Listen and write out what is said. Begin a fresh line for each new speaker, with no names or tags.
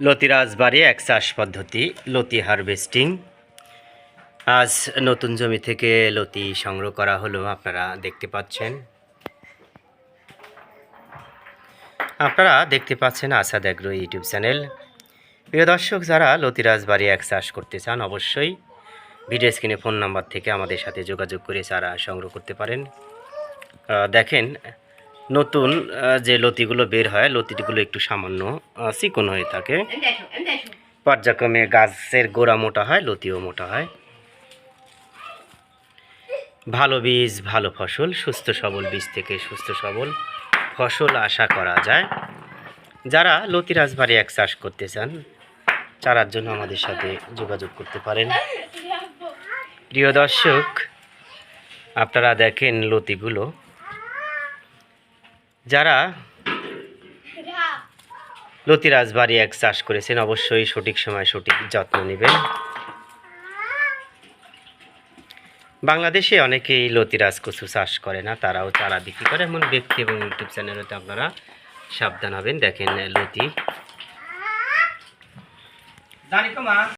লতি রাজবাড়ি এক চাষ পদ্ধতি, লতি হারভেস্টিং। আজ নতুন জমি থেকে লতি সংগ্রহ করা হলো, আপনারা দেখতে পাচ্ছেন। আপনারা দেখতে পাচ্ছেন আসাদ অ্যাগ্রো ইউটিউব চ্যানেল। প্রিয় দর্শক, যারা লতি রাজবাড়ি এক চাষ করতে চান, অবশ্যই ভিডিও স্ক্রিনে ফোন নাম্বার থেকে আমাদের সাথে যোগাযোগ করে চারা সংগ্রহ করতে পারেন। দেখেন নতুন যে লতিগুলো বের হয়, লতিগুলো একটু সামান্য চিকন হয়ে থাকে। পর্যায়ক্রমে গাছের গোড়া মোটা হয়, লতিও মোটা হয়। ভালো বীজ, ভালো ফসল, সুস্থ সবল বীজ থেকে সুস্থ সবল ফসল আশা করা যায়। যারা লতি রাজবাড়ি এক চাষ করতে চান চারার জন্য আমাদের সাথে যোগাযোগ করতে পারেন। প্রিয় দর্শক, আপনারা দেখেন লতিগুলো। যারা লতি রাজবাড়ি এক চাষ করেছেন অবশ্যই সঠিক সময় সঠিক যত্ন নেবেন। বাংলাদেশে অনেকেই লতিরাজ কচু চাষ করে না তারাও চারা বিক্রি করে। এমন ব্যক্তি এবং ইউটিউব চ্যানেলেতে আপনারা সাবধান হবেন। দেখেন লতি।